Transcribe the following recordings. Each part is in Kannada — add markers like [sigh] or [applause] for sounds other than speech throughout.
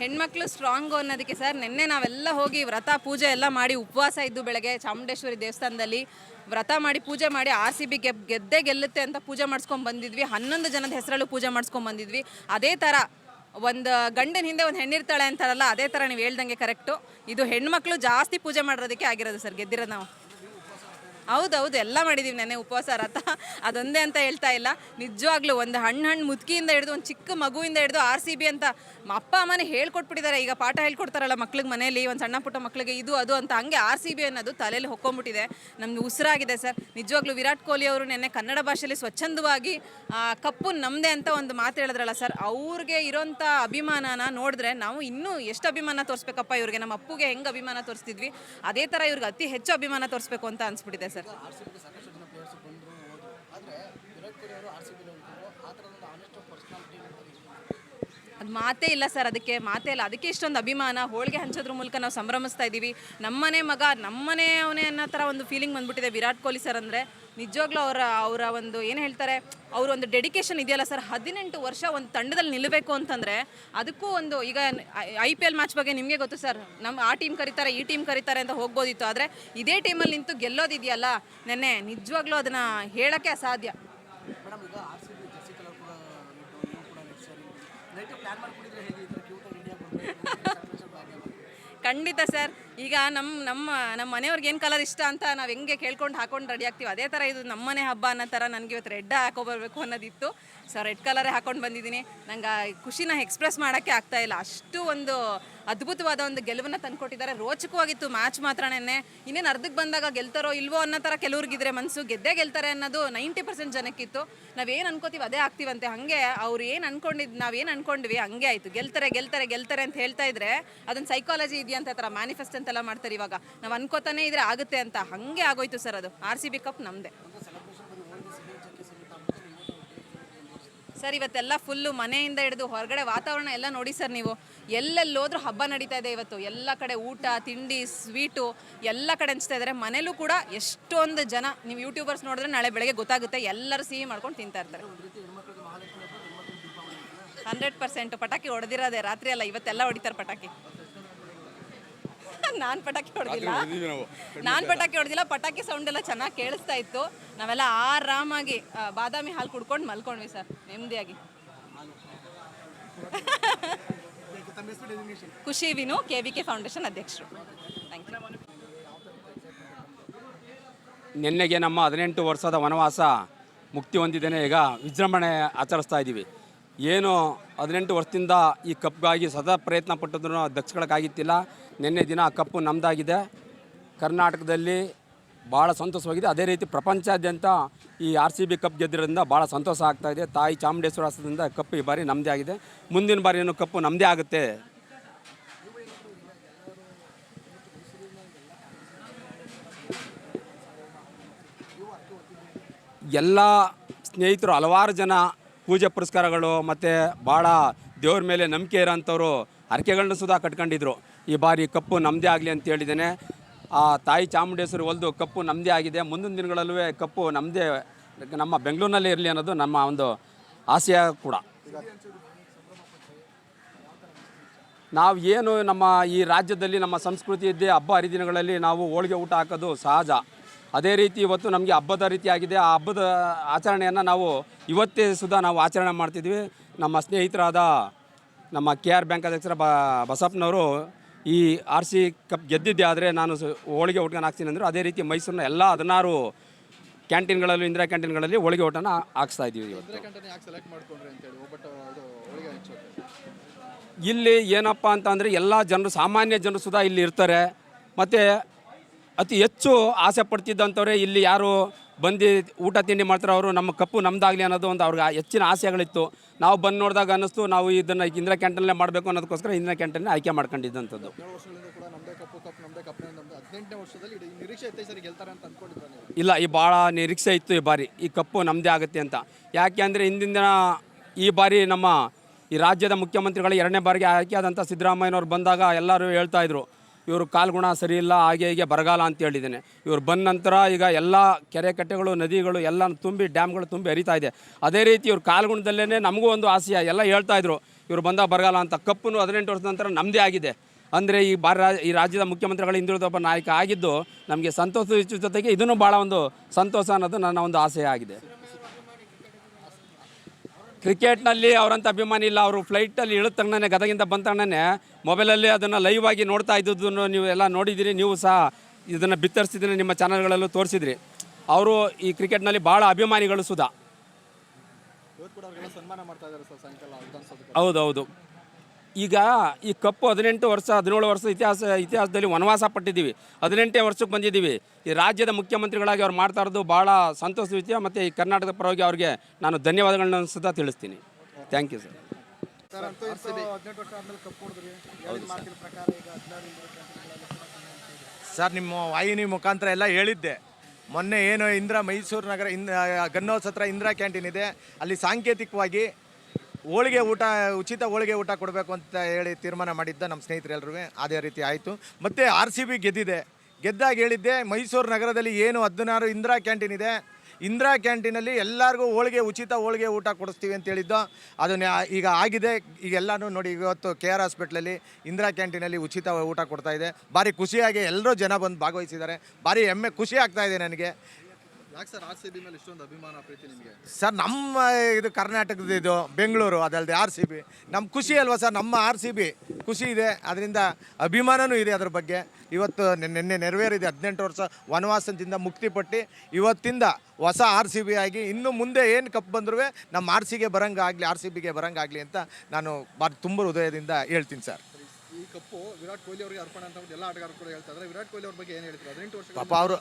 ಹೆಣ್ಮಕ್ಳು ಸ್ಟ್ರಾಂಗ್ ಅನ್ನೋದಕ್ಕೆ ಸರ್ ನಿನ್ನೆ ನಾವೆಲ್ಲ ಹೋಗಿ ವ್ರತ, ಪೂಜೆ ಎಲ್ಲ ಮಾಡಿ ಉಪವಾಸ ಇದ್ದು ಬೆಳಗ್ಗೆ ಚಾಮುಂಡೇಶ್ವರಿ ದೇವಸ್ಥಾನದಲ್ಲಿ ವ್ರತ ಮಾಡಿ ಪೂಜೆ ಮಾಡಿ ಆರ್ ಸಿ ಬಿ ಗೆದ್ ಗೆದ್ದೇ ಗೆಲ್ಲುತ್ತೆ ಅಂತ ಪೂಜೆ ಮಾಡಿಸ್ಕೊಂಡ್ ಬಂದಿದ್ವಿ. ಹನ್ನೊಂದು ಜನದ ಹೆಸರಲ್ಲೂ ಪೂಜೆ ಮಾಡ್ಸ್ಕೊಂಡು ಬಂದಿದ್ವಿ. ಅದೇ ಥರ ಒಂದು ಗಂಡನ ಹಿಂದೆ ಒಂದು ಹೆಣ್ಣಿರ್ತಾಳೆ ಅಂತಾರಲ್ಲ, ಅದೇ ಥರ ನೀವು ಹೇಳ್ದಂಗೆ ಕರೆಕ್ಟು ಇದು ಹೆಣ್ಮಕ್ಳು ಜಾಸ್ತಿ ಪೂಜೆ ಮಾಡಿರೋದಕ್ಕೆ ಆಗಿರೋದು ಸರ್ ಗೆದ್ದಿರೋದು ನಾವು. ಹೌದೌದು, ಎಲ್ಲ ಮಾಡಿದ್ದೀವಿ ನೆನೆ ಉಪವಾಸ ರಥ. ಅದೊಂದೇ ಅಂತ ಹೇಳ್ತಾ ಇಲ್ಲ. ನಿಜವಾಗ್ಲೂ ಒಂದು ಹಣ್ಣು ಹಣ್ಣು ಮುದುಕಿಯಿಂದ ಹಿಡಿದು, ಒಂದು ಚಿಕ್ಕ ಮಗುವಿಂದ ಹಿಡಿದು ಆರ್ ಸಿ ಬಿ ಅಂತ ಅಪ್ಪ, ಅಮ್ಮನೇ ಹೇಳ್ಕೊಟ್ಬಿಟ್ಟಿದ್ದಾರೆ. ಈಗ ಪಾಠ ಹೇಳ್ಕೊಡ್ತಾರಲ್ಲ ಮಕ್ಳಿಗೆ ಮನೆಯಲ್ಲಿ, ಒಂದು ಸಣ್ಣ ಪುಟ್ಟ ಮಕ್ಳಿಗೆ ಇದು, ಅದು ಅಂತ ಹಂಗೆ ಆರ್ ಸಿ ಬಿ ಅನ್ನೋದು ತಲೆಯಲ್ಲಿ ಹೊಕ್ಕೊಂಬಿಟ್ಟಿದೆ. ನಮ್ದು ಉಸಿರಾಗಿದೆ ಸರ್. ನಿಜವಾಗ್ಲೂ ವಿರಾಟ್ ಕೊಹ್ಲಿ ಅವರು ನೆನ್ನೆ ಕನ್ನಡ ಭಾಷೆಯಲ್ಲಿ ಸ್ವಚ್ಛಂದವಾಗಿ ಕಪ್ಪು ನಮ್ಮದೇ ಅಂತ ಒಂದು ಮಾತು ಹೇಳಿದ್ರಲ್ಲ ಸರ್, ಅವ್ರಿಗೆ ಇರೋಂಥ ಅಭಿಮಾನನ ನೋಡಿದ್ರೆ ನಾವು ಇನ್ನೂ ಎಷ್ಟು ಅಭಿಮಾನ ತೋರಿಸ್ಬೇಕಪ್ಪ ಇವ್ರಿಗೆ? ನಮ್ಮ ಅಪ್ಪುಗೆ ಹೆಂಗೆ ಅಭಿಮಾನ ತೋರಿಸ್ತಿದ್ವಿ? ಅದೇ ಥರ ಇವ್ರಿಗೆ ಅತಿ ಹೆಚ್ಚು ಅಭಿಮಾನ ತೋರಿಸ್ಬೇಕು ಅಂತ ಅನ್ಸ್ಬಿಟ್ಟಿದೆ ಸರ್. ಅದು ಮಾತೇ ಇಲ್ಲ ಸರ್ ಅದಕ್ಕೆ ಮಾತೇ ಇಲ್ಲ. ಅದಕ್ಕೆ ಇಷ್ಟೊಂದು ಅಭಿಮಾನ. ಹೋಳಿಗೆ ಹಂಚೋದ್ರ ಮೂಲಕ ನಾವು ಸಂಭ್ರಮಿಸ್ತಾ ಇದ್ದೀವಿ ನಮ್ಮನೆ ಮಗ ನಮ್ಮನೆ ಅವನೇ ಅನ್ನೋ ಥರ ಒಂದು ಫೀಲಿಂಗ್ ಬಂದ್ಬಿಟ್ಟಿದೆ ವಿರಾಟ್ ಕೊಹ್ಲಿ ಸರ್ ಅಂದರೆ. ನಿಜವಾಗ್ಲೂ ಅವರ ಅವರ ಒಂದು ಏನು ಹೇಳ್ತಾರೆ ಅವ್ರ ಒಂದು ಡೆಡಿಕೇಶನ್ ಇದೆಯಲ್ಲ ಸರ್ ಹದಿನೆಂಟು ವರ್ಷ ಒಂದು ತಂಡದಲ್ಲಿ ನಿಲ್ಲಬೇಕು ಅಂತಂದರೆ ಅದಕ್ಕೂ ಒಂದು ಈಗ ಐ ಪಿ ಎಲ್ ಮ್ಯಾಚ್ ಬಗ್ಗೆ ನಿಮಗೆ ಗೊತ್ತು ಸರ್ ನಮ್ಮ ಆ ಟೀಮ್ ಕರೀತಾರೆ ಈ ಟೀಮ್ ಕರೀತಾರೆ ಅಂತ ಹೋಗ್ಬೋದಿತ್ತು. ಆದರೆ ಇದೇ ಟೀಮಲ್ಲಿ ನಿಂತು ಗೆಲ್ಲೋದಿದೆಯಲ್ಲ ನೆನ್ನೆ ನಿಜವಾಗ್ಲೂ ಅದನ್ನು ಹೇಳೋಕ್ಕೆ ಅಸಾಧ್ಯ. ಖಂಡಿತ ಸರ್ ಈಗ ನಮ್ಮ ನಮ್ಮ ನಮ್ಮ ಮನೆಯವ್ರಿಗೆ ಏನು ಕಲರ್ ಇಷ್ಟ ಅಂತ ನಾವು ಹೆಂಗೆ ಕೇಳ್ಕೊಂಡು ಹಾಕೊಂಡು ರೆಡಿ ಆಗ್ತೀವಿ, ಅದೇ ಥರ ಇದು ನಮ್ಮನೆ ಹಬ್ಬ ಅನ್ನೋ ಥರ ನನಗೆ ಇವತ್ತು ರೆಡ್ ಹಾಕೋಬರ್ಬೇಕು ಅನ್ನೋದಿತ್ತು. ಸೊ ರೆಡ್ ಕಲರೇ ಹಾಕೊಂಡು ಬಂದಿದ್ದೀನಿ. ನಂಗೆ ಖುಷಿನ ಎಕ್ಸ್ಪ್ರೆಸ್ ಮಾಡೋಕ್ಕೆ ಆಗ್ತಾ ಇಲ್ಲ. ಅಷ್ಟು ಒಂದು ಅದ್ಭುತವಾದ ಒಂದು ಗೆಲುವನ್ನು ತಂದ್ಕೊಟ್ಟಿದ್ದಾರೆ. ರೋಚಕವಾಗಿತ್ತು ಮ್ಯಾಚ್ ಮಾತ್ರನೇ ಇನ್ನೇನು ಅರ್ಧಕ್ಕೆ ಬಂದಾಗ ಗೆಲ್ತಾರೋ ಇಲ್ವೋ ಅನ್ನೋ ಥರ ಕೆಲವ್ರಿಗಿದ್ರೆ ಮನಸ್ಸು ಗೆದ್ದೇ ಗೆಲ್ತಾರೆ ಅನ್ನೋದು ನೈಂಟಿ ಪರ್ಸೆಂಟ್ ಜನಕ್ಕಿತ್ತು. ನಾವೇನು ಅನ್ಕೋತೀವಿ ಅದೇ ಆಗ್ತೀವಂತೆ. ಹಾಗೆ ಅವ್ರು ಏನು ಅನ್ಕೊಂಡಿದ್ದು ನಾವೇನು ಅನ್ಕೊಂಡ್ವಿ ಹಂಗೆ ಆಯಿತು. ಗೆಲ್ತಾರೆ ಗೆಲ್ತಾರೆ ಗೆಲ್ತಾರೆ ಅಂತ ಹೇಳ್ತಾ ಇದ್ರೆ ಅದೊಂದು ಸೈಕಾಲಜಿ ಇದೆಯಂತ ಥರ ಮ್ಯಾನಿಫೆಸ್ಟ್ ಅಂತೆಲ್ಲ ಮಾಡ್ತಾರೆ ಇವಾಗ. ನಾವು ಅನ್ಕೋತಾನೆ ಇದ್ರೆ ಆಗುತ್ತೆ ಅಂತ. ಹಂಗೆ ಆಗೋಯ್ತು ಸರ್ ಅದು. ಆರ್ ಸಿ ಬಿ ಕಪ್ ನಮ್ದೆ. ಸರ್, ಇವತ್ತೆಲ್ಲ ಫುಲ್ಲು ಮನೆಯಿಂದ ಹಿಡಿದು ಹೊರಗಡೆ ವಾತಾವರಣ ಎಲ್ಲ ನೋಡಿ ಸರ್ ನೀವು. ಎಲ್ಲೆಲ್ಲಿ ಹೋದ್ರೂ ಹಬ್ಬ ನಡೀತಾ ಇದೆ ಇವತ್ತು. ಎಲ್ಲ ಕಡೆ ಊಟ, ತಿಂಡಿ, ಸ್ವೀಟು ಎಲ್ಲ ಕಡೆ ಹಂಚ್ತಾ ಇದ್ದಾರೆ ಮನೇಲೂ ಕೂಡ ಎಷ್ಟೊಂದು ಜನ ನೀವು ಯೂಟ್ಯೂಬರ್ಸ್ ನೋಡಿದ್ರೆ ನಾಳೆ ಬೆಳಗ್ಗೆ ಗೊತ್ತಾಗುತ್ತೆ. ಎಲ್ಲರೂ ಸಿಹಿ ಮಾಡ್ಕೊಂಡು ತಿಂತಾ ಇರ್ತಾರೆ. ಹಂಡ್ರೆಡ್ ಪರ್ಸೆಂಟ್ ಪಟಾಕಿ ಹೊಡೆದಿರೋದೆ ರಾತ್ರಿ ಅಲ್ಲ, ಇವತ್ತೆಲ್ಲ ಹೊಡಿತಾರೆ ಪಟಾಕಿ. [laughs] ನಾನು ಪಟಾಕಿ ಹೊಡೆದಿಲ್ಲ. ನಾನು ಪಟಾಕಿ ಹೊಡೆದಿಲ್ಲ ಪಟಾಕಿ ಸೌಂಡ್ ಎಲ್ಲ ಚೆನ್ನಾಗಿ ಕೇಳಿಸ್ತಾ ಇತ್ತು. ನಾವೆಲ್ಲ ಆರಾಮಾಗಿ ಆ, ಬಾದಾಮಿ ಹಾಲು ಕುಡ್ಕೊಂಡು ಮಲ್ಕೊಂಡ್ವಿ ಸರ್ ನೆಮ್ಮದಿಯಾಗಿ. [laughs] ಖುಷಿ Vinu K V K foundation ಅಧ್ಯಕ್ಷರು. ಥ್ಯಾಂಕ್ ಯು ನಿನ್ನೆಗೆ ನಮ್ಮ ಹದಿನೆಂಟು ವರ್ಷದ ವನವಾಸ ಮುಕ್ತಿ ಹೊಂದಿದ್ದೇನೆ. ಈಗ ವಿಜೃಂಭಣೆ ಆಚರಿಸ್ತಾ ಇದ್ದೀವಿ. ಏನು ಹದಿನೆಂಟು ವರ್ಷದಿಂದ ಈ ಕಪ್ಗಾಗಿ ಸದಾ ಪ್ರಯತ್ನ ಪಟ್ಟಿದ್ರು ದಕ್ಷಗಳಕ್ಕಾಗಿತ್ತಿಲ್ಲ ನಿನ್ನೆ ದಿನ ಆ ಕಪ್ಪು ನಮ್ಮದಾಗಿದೆ ಕರ್ನಾಟಕದಲ್ಲಿ ಭಾಳ ಸಂತೋಷವಾಗಿದೆ. ಅದೇ ರೀತಿ ಪ್ರಪಂಚಾದ್ಯಂತ ಈ ಆರ್ ಸಿ ಬಿ ಕಪ್ ಗೆದ್ದಿರೋದ್ರಿಂದ ಭಾಳ ಸಂತೋಷ ಆಗ್ತಾ ಇದೆ. ತಾಯಿ ಚಾಮುಂಡೇಶ್ವರ ಹಸ್ತದಿಂದ ಕಪ್ ಈ ಬಾರಿ ನಮ್ಮದೇ ಆಗಿದೆ. ಮುಂದಿನ ಬಾರಿ ಏನು ಕಪ್ಪು ನಮ್ಮದೇ ಆಗುತ್ತೆ. ಎಲ್ಲ ಸ್ನೇಹಿತರು ಹಲವಾರು ಜನ ಪೂಜೆ ಪುರಸ್ಕಾರಗಳು ಮತ್ತು ಭಾಳ ದೇವ್ರ ಮೇಲೆ ನಂಬಿಕೆ ಇರೋಂಥವ್ರು ಹರಕೆಗಳನ್ನ ಸುಧಾ ಕಟ್ಕೊಂಡಿದ್ರು. ಈ ಬಾರಿ ಕಪ್ಪು ನಮ್ಮದೇ ಆಗಲಿ ಅಂತ ಹೇಳಿದ್ದೇನೆ. ಆ ತಾಯಿ ಚಾಮುಂಡೇಶ್ವರಿ ಒಲ್ದು ಕಪ್ಪು ನಮ್ಮದೇ ಆಗಿದೆ. ಮುಂದಿನ ದಿನಗಳಲ್ಲೂ ಕಪ್ಪು ನಮ್ಮದೇ ನಮ್ಮ ಬೆಂಗಳೂರಿನಲ್ಲೇ ಇರಲಿ ಅನ್ನೋದು ನಮ್ಮ ಒಂದು ಆಸೆಯ ಕೂಡ. ನಾವು ಏನು ನಮ್ಮ ಈ ರಾಜ್ಯದಲ್ಲಿ ನಮ್ಮ ಸಂಸ್ಕೃತಿ ಇದ್ದೇ ಹಬ್ಬ ಹರಿದಿನಗಳಲ್ಲಿ ನಾವು ಹೋಳಿಗೆ ಊಟ ಹಾಕೋದು ಸಹಜ. ಅದೇ ರೀತಿ ಇವತ್ತು ನಮಗೆ ಹಬ್ಬದ ರೀತಿಯಾಗಿದೆ. ಆ ಹಬ್ಬದ ಆಚರಣೆಯನ್ನು ನಾವು ಇವತ್ತೇ ಸುಧಾ ನಾವು ಆಚರಣೆ ಮಾಡ್ತಿದ್ವಿ. ನಮ್ಮ ಸ್ನೇಹಿತರಾದ ನಮ್ಮ ಕೆ ಆರ್ ಬ್ಯಾಂಕ್ ಅಧ್ಯಕ್ಷರ ಬ ಬಸಪ್ಪನವರು ಈ ಆರ್ ಸಿ ಕಪ್ ಗೆದ್ದಿದ್ದೆ ಆದರೆ ನಾನು ಸ- ಹೋಳಿಗೆ ಊಟನ ಹಾಕ್ತೀನಿ ಅಂದರು. ಅದೇ ರೀತಿ ಮೈಸೂರಿನ ಎಲ್ಲ ಹದಿನಾರು ಕ್ಯಾಂಟೀನ್ಗಳಲ್ಲೂ ಇಂದಿರಾ ಕ್ಯಾಂಟೀನ್ಗಳಲ್ಲಿ ಹೋಳಿಗೆ ಊಟನ ಹಾಕ್ಸ್ತಾ ಇದ್ದೀವಿ ಇಲ್ಲಿ ಏನಪ್ಪ ಅಂತಂದರೆ ಎಲ್ಲ ಜನರು ಸಾಮಾನ್ಯ ಜನರು ಸುಧಾ ಇಲ್ಲಿ ಇರ್ತಾರೆ. ಮತ್ತು ಅತಿ ಹೆಚ್ಚು ಆಸೆ ಪಡ್ತಿದ್ದಂಥವ್ರೆ ಇಲ್ಲಿ ಯಾರು ಬಂದು ಊಟ ತಿಂಡಿ ಮಾಡ್ತಾರೆ ಅವರು ನಮ್ಮ ಕಪ್ಪು ನಮ್ದಾಗಲಿ ಅನ್ನೋದು ಒಂದು ಅವ್ರಿಗೆ ಹೆಚ್ಚಿನ ಆಸೆಗಳಿತ್ತು. ನಾವು ಬಂದು ನೋಡಿದಾಗ ಅನ್ನಿಸ್ತು ನಾವು ಇದನ್ನು ಇಂದಿರಾ ಕ್ಯಾಂಟೀನಲ್ಲೇ ಮಾಡಬೇಕು ಅನ್ನೋದಕ್ಕೋಸ್ಕರ ಇಂದಿರಾ ಕ್ಯಾಂಟೀನ್ ಆಯ್ಕೆ ಮಾಡ್ಕೊಂಡಿದ್ದಂಥದ್ದು. ಇಲ್ಲ ಈ ಭಾಳ ನಿರೀಕ್ಷೆ ಇತ್ತು ಈ ಬಾರಿ. ಈ ಕಪ್ಪು ನಮ್ಮದೇ ಆಗುತ್ತೆ ಅಂತ. ಯಾಕೆ ಅಂದರೆ ಹಿಂದಿನ ದಿನ ಈ ಬಾರಿ ನಮ್ಮ ಈ ರಾಜ್ಯದ ಮುಖ್ಯಮಂತ್ರಿಗಳು ಎರಡನೇ ಬಾರಿಗೆ ಆಯ್ಕೆ ಆದಂಥ ಸಿದ್ದರಾಮಯ್ಯನವ್ರು ಬಂದಾಗ ಎಲ್ಲರೂ ಹೇಳ್ತಾ ಇದ್ರು ಇವರು ಕಾಲ್ಗುಣ ಸರಿ ಇಲ್ಲ, ಹಾಗೆ ಹೀಗೆ ಬರಗಾಲ ಅಂತ ಹೇಳಿದ್ದೇನೆ. ಇವರು ಬಂದ ನಂತರ ಈಗ ಎಲ್ಲ ಕೆರೆ ಕಟ್ಟೆಗಳು, ನದಿಗಳು ಎಲ್ಲ ತುಂಬಿ, ಡ್ಯಾಮ್ಗಳು ತುಂಬಿ ಹರಿತಾ ಇದೆ. ಅದೇ ರೀತಿ ಇವ್ರ ಕಾಲ್ಗುಣದಲ್ಲೇ ನಮಗೂ ಒಂದು ಆಸೆಯ ಎಲ್ಲ ಹೇಳ್ತಾ ಇದ್ರು. ಇವರು ಬಂದ ಬರಗಾಲ ಅಂತ ಕಪ್ಪು ಹದಿನೆಂಟು ವರ್ಷದ ನಂತರ ನಮ್ಮದೇ ಆಗಿದೆ. ಅಂದರೆ ಈ ಬಾರ ಈ ರಾಜ್ಯದ ಮುಖ್ಯಮಂತ್ರಿಗಳ ಹಿಂದುಳಿದ ಒಬ್ಬ ನಾಯಕ ಆಗಿದ್ದು ನಮಗೆ ಸಂತೋಷ ಜೊತೆಗೆ ಇದನ್ನು ಭಾಳ ಒಂದು ಸಂತೋಷ ಅನ್ನೋದು ನನ್ನ ಒಂದು ಆಸೆ ಆಗಿದೆ. ಕ್ರಿಕೆಟ್ನಲ್ಲಿ ಅವರಂಥ ಅಭಿಮಾನಿ ಇಲ್ಲ. ಅವರು ಫ್ಲೈಟಲ್ಲಿ ಇಳಿದ ತಣ್ಣನೆ ಗದಗಿಂದ ಬಂದ ತಣ್ಣನೆ ಮೊಬೈಲಲ್ಲಿ ಅದನ್ನು ಲೈವ್ ಆಗಿ ನೋಡ್ತಾ ಇದ್ದದ್ದನ್ನು ನೀವು ಎಲ್ಲ ನೋಡಿದ್ದೀರಿ. ನೀವು ಸಹ ಇದನ್ನು ಬಿತ್ತರ್ಸಿದ್ರೆ ನಿಮ್ಮ ಚಾನಲ್ಗಳಲ್ಲೂ ತೋರಿಸಿದ್ರಿ. ಅವರು ಈ ಕ್ರಿಕೆಟ್ನಲ್ಲಿ ಭಾಳ ಅಭಿಮಾನಿಗಳು ಸುಧಾ. ಹೌದೌದು. ಈಗ ಈ ಕಪ್ಪು ಹದಿನೆಂಟು ವರ್ಷ, ಹದಿನೇಳು ವರ್ಷ ಇತಿಹಾಸ, ಇತಿಹಾಸದಲ್ಲಿ ವನವಾಸ ಪಟ್ಟಿದ್ದೀವಿ. ಹದಿನೆಂಟೇ ವರ್ಷಕ್ಕೆ ಬಂದಿದ್ದೀವಿ. ಈ ರಾಜ್ಯದ ಮುಖ್ಯಮಂತ್ರಿಗಳಾಗಿ ಅವ್ರು ಮಾಡ್ತಾ ಇರೋದು ಭಾಳ ಸಂತೋಷ ವಿಷಯ ಮತ್ತು ಈ ಕರ್ನಾಟಕದ ಪರವಾಗಿ ಅವ್ರಿಗೆ ನಾನು ಧನ್ಯವಾದಗಳನ್ನ ಸುಧಾ ತಿಳಿಸ್ತೀನಿ. ಥ್ಯಾಂಕ್ ಯು ಸರ್ ಸರ್, ನಿಮ್ಮ ವಾಹಿನಿ ಮುಖಾಂತರ ಎಲ್ಲ ಹೇಳಿದ್ದೆ. ಮೊನ್ನೆ ಏನು ಇಂದ್ರ ಮೈಸೂರು ನಗರ ಇಂದ ಗನ್ನೋಸ್ ಹತ್ರ ಇಂದಿರಾ ಕ್ಯಾಂಟೀನ್ ಇದೆ. ಅಲ್ಲಿ ಸಾಂಕೇತಿಕವಾಗಿ ಹೋಳಿಗೆ ಊಟ, ಉಚಿತ ಹೋಳಿಗೆ ಊಟ ಕೊಡಬೇಕು ಅಂತ ಹೇಳಿ ತೀರ್ಮಾನ ಮಾಡಿದ್ದ ನಮ್ಮ ಸ್ನೇಹಿತರೆಲ್ಲರೂ ಅದೇ ರೀತಿ ಆಯಿತು. ಮತ್ತು ಆರ್ ಸಿ ಬಿ ಗೆದ್ದಿದೆ. ಗೆದ್ದಾಗ ಹೇಳಿದ್ದೆ, ಮೈಸೂರು ನಗರದಲ್ಲಿ ಏನು ಹದಿನಾರು ಇಂದಿರಾ ಕ್ಯಾಂಟೀನ್ ಇದೆ. ಇಂದಿರಾ ಕ್ಯಾಂಟೀನಲ್ಲಿ ಎಲ್ಲರಿಗೂ ಹೋಳಿಗೆ, ಉಚಿತ ಹೋಳಿಗೆ ಊಟ ಕೊಡಿಸ್ತೀವಿ ಅಂತ ಹೇಳಿದ್ದು. ಅದನ್ನ ಈಗ ಆಗಿದೆ. ಈಗ ಎಲ್ಲನೂ ನೋಡಿ, ಇವತ್ತು ಕೆ ಆರ್ ಹಾಸ್ಪಿಟ್ಲಲ್ಲಿ ಇಂದಿರಾ ಕ್ಯಾಂಟೀನಲ್ಲಿ ಉಚಿತ ಊಟ ಕೊಡ್ತಾ ಇದೆ. ಭಾರಿ ಖುಷಿಯಾಗಿ ಎಲ್ಲರೂ ಜನ ಬಂದು ಭಾಗವಹಿಸಿದ್ದಾರೆ. ಭಾರಿ ಹೆಮ್ಮೆ, ಖುಷಿ ಆಗ್ತಾ ಇದೆ ನನಗೆ. ಸರ್ ಬಿ ನಮ್ಮ ಇದು ಕರ್ನಾಟಕದ ಇದು, ಬೆಂಗಳೂರು ಅದಲ್ಲದೆ ಆರ್ ಸಿ ಬಿ ನಮ್ಮ ಖುಷಿ ಅಲ್ವಾ ಸರ್, ನಮ್ಮ ಆರ್ ಸಿ ಬಿ ಖುಷಿ ಇದೆ, ಅದರಿಂದ ಅಭಿಮಾನನೂ ಇದೆ ಅದ್ರ ಬಗ್ಗೆ. ಇವತ್ತು ನಿನ್ನೆ ನೆರವೇರಿದೆ ಹದಿನೆಂಟು ವರ್ಷ ವನವಾಸದಿಂದ ಮುಕ್ತಿಪಟ್ಟು ಇವತ್ತಿಂದ ಹೊಸ ಆರ್ ಸಿ ಬಿ ಆಗಿ, ಇನ್ನು ಮುಂದೆ ಏನು ಕಪ್ ಬಂದರೂ ನಮ್ಮ ಆರ್ ಸಿಗೆ ಬರಂಗಾಗಲಿ ಆರ್ ಸಿ ಬಿಗೆ ಬರಂಗಾಗಲಿ ಅಂತ ನಾನು ಭಾರಿ ತುಂಬ ಹೃದಯದಿಂದ ಹೇಳ್ತೀನಿ ಸರ್. ಕಪ್ಪು ವಿರಾಟ್ ಕೊಹ್ಲಿ ಅವರಿಗೆ ಅರ್ಪಣ ಅಂತ ಎಲ್ಲ ಆಟಗಾರರು ಕೂಡ ಹೇಳ್ತಾ ಇದ್ದಾರೆ ವಿರಾಟ್ ಕೊಹ್ಲಿ ಅವ್ರ ಬಗ್ಗೆ ಏನು ಹೇಳ್ತಾರೆ? ಹದಿನೆಂಟು ವರ್ಷ ಪಾಪ ಅವರು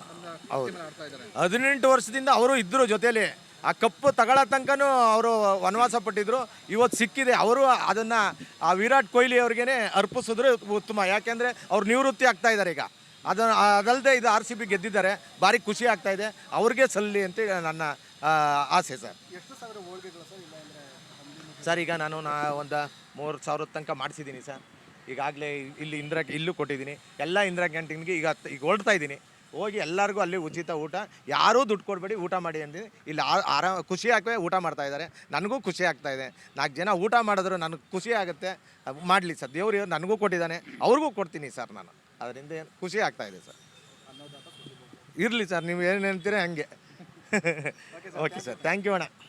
ಹೌದು. ಆಡ್ತಾ ಇದ್ದಾರೆ ಹದಿನೆಂಟು ವರ್ಷದಿಂದ ಅವರು ಇದ್ದರು ಜೊತೆಯಲ್ಲಿ. ಆ ಕಪ್ಪು ತಗೊಳ ತನಕನೂ ಅವರು ವನವಾಸ ಪಟ್ಟಿದ್ರು. ಇವತ್ತು ಸಿಕ್ಕಿದೆ. ಅವರು ಅದನ್ನು ಆ ವಿರಾಟ್ ಕೊಹ್ಲಿ ಅವ್ರಿಗೇನೆ ಅರ್ಪಿಸಿದ್ರೆ ಉತ್ತಮ. ಯಾಕೆಂದರೆ ಅವ್ರು ನಿವೃತ್ತಿ ಆಗ್ತಾ ಇದ್ದಾರೆ ಈಗ. ಅದನ್ನು ಅದಲ್ಲದೆ ಇದು ಆರ್ ಸಿ ಬಿ ಗೆದ್ದಿದ್ದಾರೆ. ಭಾರಿ ಖುಷಿ ಆಗ್ತಾ ಇದೆ. ಅವ್ರಿಗೆ ಸಲ್ಲಿ ಅಂತ ನನ್ನ ಆಸೆ ಸರ್. ಎಷ್ಟು ಸಾವಿರ ಹೋಳಿಗೆಗಳು ಸರ್? ಇಲ್ಲ ಸರ್ ಈಗ ನಾನು ನಾ ಒಂದು ಮೂರು ಸಾವಿರದ ತನಕ ಮಾಡಿಸಿದ್ದೀನಿ ಸರ್. ಈಗಾಗಲೇ ಇಲ್ಲಿ ಇಂದಿರಾ ಇಲ್ಲೂ ಕೊಟ್ಟಿದ್ದೀನಿ. ಎಲ್ಲ ಇಂದಿರಾ ಕ್ಯಾಂಟೀನ್ಗೆ ಈಗ ಈಗ ಹೊರಡ್ತಾ ಇದ್ದೀನಿ. ಹೋಗಿ ಎಲ್ಲರಿಗೂ ಅಲ್ಲಿ ಉಚಿತ ಊಟ. ಯಾರೂ ದುಡ್ಡು ಕೊಡಬೇಡಿ ಊಟ ಮಾಡಿ ಅಂದಿನಿ ಇಲ್ಲಿ ಆ- ಆರಾಮ ಖುಷಿ ಆಗ್ತದೆ ಊಟ ಮಾಡ್ತಾ ಇದ್ದಾರೆ. ನನಗೂ ಖುಷಿ ಆಗ್ತಾ ಇದೆ. ನಾಲ್ಕು ಜನ ಊಟ ಮಾಡಿದ್ರು ನನಗೆ ಖುಷಿ ಆಗುತ್ತೆ. ಮಾಡಲಿ ಸರ್. ದೇವರು ನನಗೂ ಕೊಟ್ಟಿದ್ದಾನೆ. ಅವ್ರಿಗೂ ಕೊಡ್ತೀನಿ ಸರ್ ನಾನು. ಅದರಿಂದ ಏನ್ ಖುಷಿ ಆಗ್ತಾ ಇದೆ ಸರ್. ಇರಲಿ ಸರ್ ನೀವು ಏನು ಹೇಳ್ತೀರಾ ಹಂಗೆ. ಓಕೆ ಸರ್ ಥ್ಯಾಂಕ್ ಯು ಅಣ್ಣ.